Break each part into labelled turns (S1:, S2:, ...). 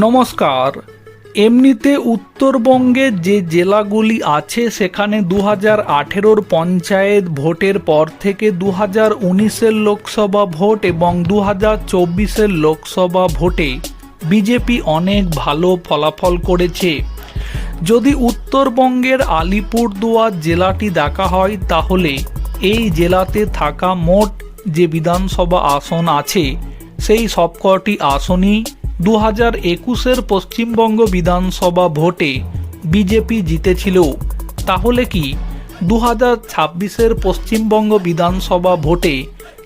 S1: নমস্কার। এমনিতে উত্তরবঙ্গে যে জেলাগুলি আছে, সেখানে দু হাজার আঠেরোর পঞ্চায়েত ভোটের পর থেকে দু হাজার উনিশের লোকসভা ভোট এবং দু হাজার চব্বিশের লোকসভা ভোটে বিজেপি অনেক ভালো ফলাফল করেছে। যদি উত্তরবঙ্গের আলিপুরদুয়ার জেলাটি দেখা হয়, তাহলে এই জেলাতে থাকা মোট যে বিধানসভা আসন আছে, সেই সবকটি আসনই দু হাজার একুশের পশ্চিমবঙ্গ বিধানসভা ভোটে বিজেপি জিতেছিল তাহলে কি দু হাজার ছাব্বিশের পশ্চিমবঙ্গ বিধানসভা ভোটে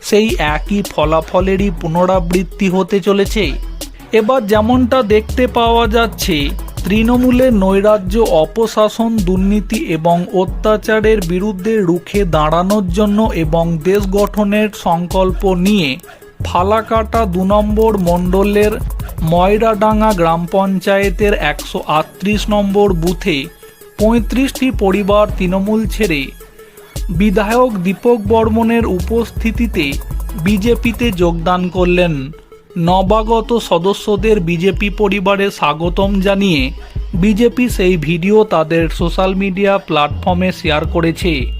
S1: সেই একই ফলাফলেরই পুনরাবৃত্তি হতে চলেছে? এবার যেমনটা দেখতে পাওয়া যাচ্ছে, তৃণমূলের নৈরাজ্য অপশাসন, দুর্নীতি এবং অত্যাচারের বিরুদ্ধে রুখে দাঁড়ানোর জন্য এবং দেশ গঠনের সংকল্প নিয়ে ফালাকাটা দু নম্বর মণ্ডলের ময়রাডাঙ্গা গ্রাম পঞ্চায়েতের একশো আটত্রিশ নম্বর বুথে পঁয়ত্রিশটি পরিবার তৃণমূল ছেড়ে বিধায়ক দীপক বর্মনের উপস্থিতিতে বিজেপিতে যোগদান করলেন। নবাগত সদস্যদের বিজেপি পরিবারে স্বাগতম জানিয়ে বিজেপি সেই ভিডিও তাদের সোশ্যাল মিডিয়া প্ল্যাটফর্মে শেয়ার করেছে।